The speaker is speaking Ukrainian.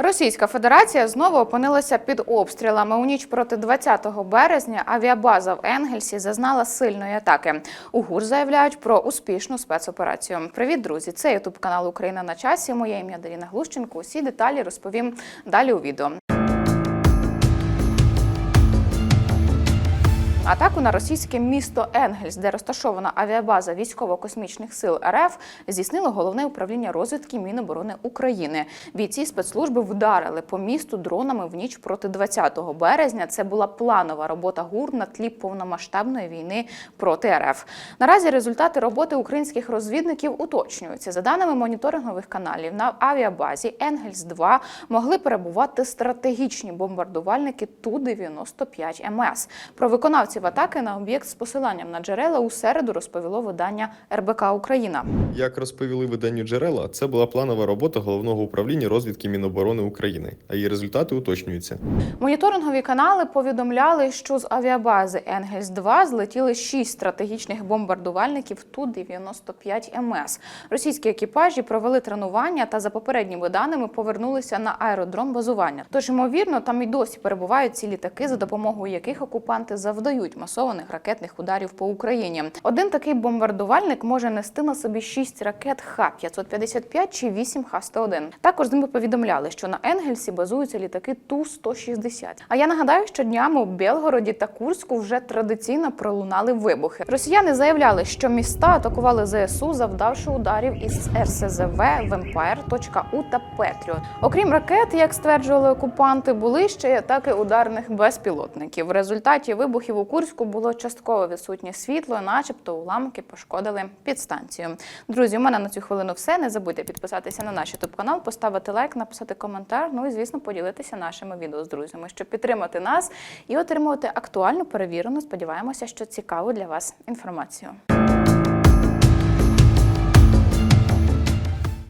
Російська Федерація знову опинилася під обстрілами. У ніч проти 20 березня авіабаза в Енгельсі зазнала сильної атаки. У ГУР заявляють про успішну спецоперацію. Привіт, друзі! Це ютуб канал Україна на часі. Моє ім'я Даріна Глущенко. Усі деталі розповім далі у відео. Атаку на російське місто Енгельс, де розташована авіабаза військово-космічних сил РФ, здійснило головне управління розвідки Міноборони України. Бійці спецслужби вдарили по місту дронами в ніч проти 20 березня. Це була планова робота ГУР на тлі повномасштабної війни проти РФ. Наразі результати роботи українських розвідників уточнюються. За даними моніторингових каналів, на авіабазі Енгельс 2 могли перебувати стратегічні бомбардувальники Ту-95 МС. Про виконавців атаки на об'єкт з посиланням на джерела у середу розповіло видання РБК Україна. Як розповіли виданню джерела, це була планова робота головного управління розвідки Міноборони України, а її результати уточнюються. Моніторингові канали повідомляли, що з авіабази Енгельс 2 злетіли шість стратегічних бомбардувальників Ту-95 МС. Російські екіпажі провели тренування та за попередніми даними повернулися на аеродром базування. Тож, ймовірно, там і досі перебувають ці літаки, за допомогою яких окупанти завдають масованих ракетних ударів по Україні. Один такий бомбардувальник може нести на собі шість ракет Х-555 чи 8 Х-101. Також з ними повідомляли, що на Енгельсі базуються літаки Ту-160. А я нагадаю, що днями у Белгороді та Курську вже традиційно пролунали вибухи. Росіяни заявляли, що міста атакували ЗСУ, завдавши ударів із РСЗВ, Вемпайр, .У та Петріот. Окрім ракет, як стверджували окупанти, були ще й атаки ударних безпілотників. В результаті вибухів у Курську було частково відсутнє світло, начебто уламки пошкодили підстанцію. Друзі, у мене на цю хвилину все. Не забудьте підписатися на наш youtube канал, поставити лайк, написати коментар. Ну і звісно, поділитися нашими відео з друзями, щоб підтримати нас і отримувати актуальну, перевірену. Сподіваємося, що цікаву для вас інформацію.